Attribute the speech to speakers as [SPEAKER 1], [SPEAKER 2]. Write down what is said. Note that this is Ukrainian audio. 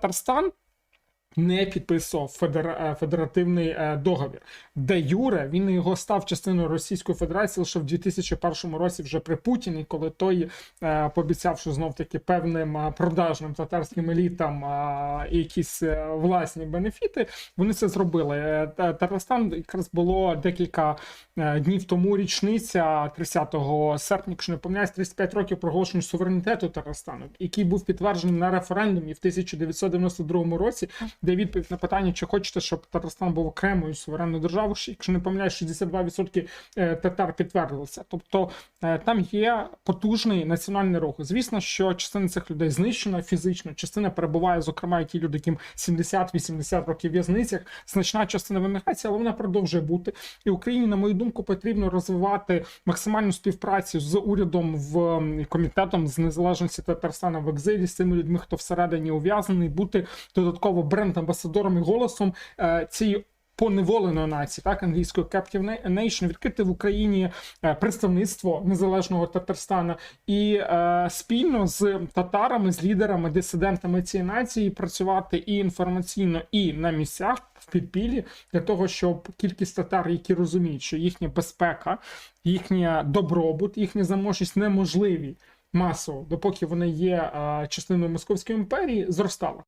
[SPEAKER 1] Татарстан не підписував федера- е, федеративний е, договір. Де Юре він його став частиною Російської Федерації лише в 2001 році, вже при Путіні, коли той е, пообіцяв, що знов таки певним продажним татарським елітам якісь власні бенефіти. Вони це зробили. Татарстан якраз було декілька днів тому річниця 30 серпня, якщо не помиляюсь, 35 років проголошення суверенітету Татарстану, який був підтверджений на референдумі в 1992 році, де відповідь на питання, чи хочете, щоб Татарстан був окремою суверенною державою, якщо не помиляюсь, 62% е, татар підтвердилися. Тобто е, там є потужний національний рух. Звісно, що частина цих людей знищена фізично, частина перебуває, зокрема, ті люди, яким 70-80 років в'язницях, значна частина в еміграції, але вона продовжує бути. І Україні, на мою думку, потрібно розвивати максимальну співпрацю з урядом в комітетом з незалежності Татарстана в екзилі, з цими людьми, хто всередині ув'язаний, бути додатково бренд-амбасадором і голосом е, цієї. Поневоленої нації, так англійською Captive Nation, відкрити в Україні е, представництво незалежного Татарстана і е, спільно з татарами, з лідерами, дисидентами цієї нації працювати і інформаційно, і на місцях в підпіллі для того, щоб кількість татар, які розуміють, що їхня безпека, їхня добробут, їхня заможність неможливі масово, допоки вони є е, частиною Московської імперії, зростала.